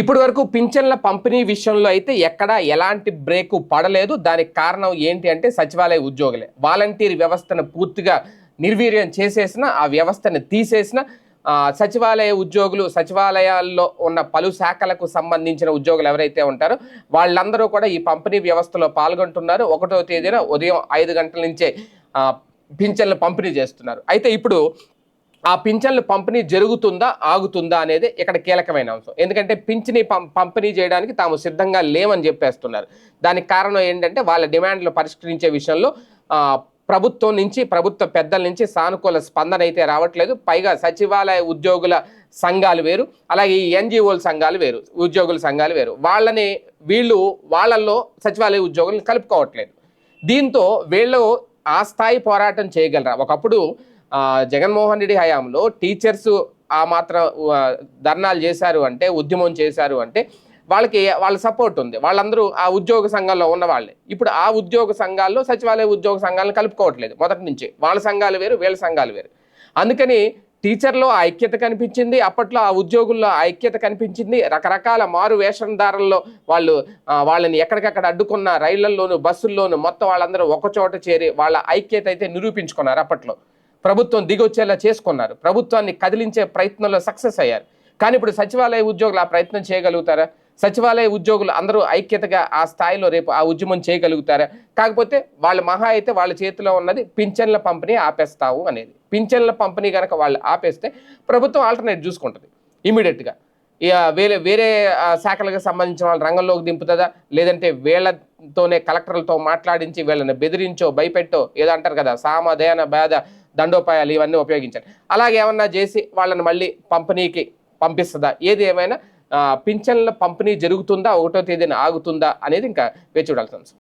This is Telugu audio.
ఇప్పటి వరకు పింఛన్ల పంపిణీ విషయంలో అయితే ఎక్కడా ఎలాంటి బ్రేకు పడలేదు. దానికి కారణం ఏంటి అంటే సచివాలయ ఉద్యోగులే. వాలంటీర్ వ్యవస్థను పూర్తిగా నిర్వీర్యం చేసేసిన ఆ వ్యవస్థను తీసేసిన సచివాలయ ఉద్యోగులు సచివాలయాల్లో ఉన్న పలు శాఖలకు సంబంధించిన ఉద్యోగులు ఎవరైతే ఉంటారో వాళ్ళందరూ కూడా ఈ పంపిణీ వ్యవస్థలో పాల్గొంటున్నారు. ఒకటో తేదీన ఉదయం ఐదు గంటల నుంచే పింఛన్లు పంపిణీ చేస్తున్నారు. అయితే ఇప్పుడు ఆ పింఛన్లు పంపిణీ జరుగుతుందా ఆగుతుందా అనేది ఇక్కడ కీలకమైన అంశం. ఎందుకంటే పింఛని పం పంపిణీ చేయడానికి తాము సిద్ధంగా లేవని చెప్పేస్తున్నారు. దానికి కారణం ఏంటంటే వాళ్ళ డిమాండ్లు పరిష్కరించే విషయంలో ప్రభుత్వం నుంచి ప్రభుత్వ పెద్దల నుంచి సానుకూల స్పందన అయితే రావట్లేదు. పైగా సచివాలయ ఉద్యోగుల సంఘాలు వేరు అలాగే ఈ ఎన్జిఓల సంఘాలు వేరు ఉద్యోగుల సంఘాలు వేరు. వాళ్ళని వీళ్ళు వాళ్ళల్లో సచివాలయ ఉద్యోగులను కలుపుకోవట్లేదు. దీంతో వీళ్ళు ఆ స్థాయి పోరాటం చేయగలరా? ఒకప్పుడు జగన్మోహన్ రెడ్డి హయాంలో టీచర్స్ ఆ మాత్రం ధర్నాలు చేశారు అంటే ఉద్యమం చేశారు అంటే వాళ్ళకి వాళ్ళ సపోర్ట్ ఉంది. వాళ్ళందరూ ఆ ఉద్యోగ సంఘంలో ఉన్న వాళ్ళే. ఇప్పుడు ఆ ఉద్యోగ సంఘాల్లో సచివాలయ ఉద్యోగ సంఘాలను కలుపుకోవట్లేదు మొదటి నుంచి. వాళ్ళ సంఘాలు వేరు వీళ్ళ సంఘాలు వేరు. అందుకని టీచర్లో ఐక్యత కనిపించింది అప్పట్లో ఆ ఉద్యోగుల్లో ఐక్యత కనిపించింది. రకరకాల మారు వేషధారణలో వాళ్ళు వాళ్ళని ఎక్కడికక్కడ అడ్డుకున్న రైళ్ళలోను బస్సుల్లోను మొత్తం వాళ్ళందరూ ఒకచోట చేరి వాళ్ళ ఐక్యత అయితే నిరూపించుకున్నారు అప్పట్లో. ప్రభుత్వం దిగొచ్చేలా చేసుకున్నారు. ప్రభుత్వాన్ని కదిలించే ప్రయత్నంలో సక్సెస్ అయ్యారు. కానీ ఇప్పుడు సచివాలయ ఉద్యోగులు ఆ ప్రయత్నం చేయగలుగుతారా? సచివాలయ ఉద్యోగులు అందరూ ఐక్యతగా ఆ స్థాయిలో రేపు ఆ ఉద్యమం చేయగలుగుతారా? కాకపోతే వాళ్ళ మహా అయితే వాళ్ళ చేతిలో ఉన్నది పింఛన్ల పంపిణీ ఆపేస్తావు అనేది. పింఛన్ల పంపిణీ కనుక వాళ్ళు ఆపేస్తే ప్రభుత్వం ఆల్టర్నేట్ చూసుకుంటుంది ఇమీడియట్గా. ఇక వేరే వేరే శాఖలకు సంబంధించిన వాళ్ళ రంగంలోకి దింపుతుందా? లేదంటే వీళ్ళతోనే కలెక్టర్లతో మాట్లాడించి వీళ్ళని బెదిరించో భయపెట్టో ఏదో అంటారు కదా సామ దయాన బాధ దండోపాయాలు ఇవన్నీ ఉపయోగించాలి. అలాగే ఏమన్నా చేసి వాళ్ళని మళ్ళీ పంపిణీకి పంపిస్తుందా? ఏది ఏమైనా పింఛన్ల పంపిణీ జరుగుతుందా? ఒకటో తేదీన ఆగుతుందా? అనేది ఇంకా వేచి చూడాల్సిన అంశం.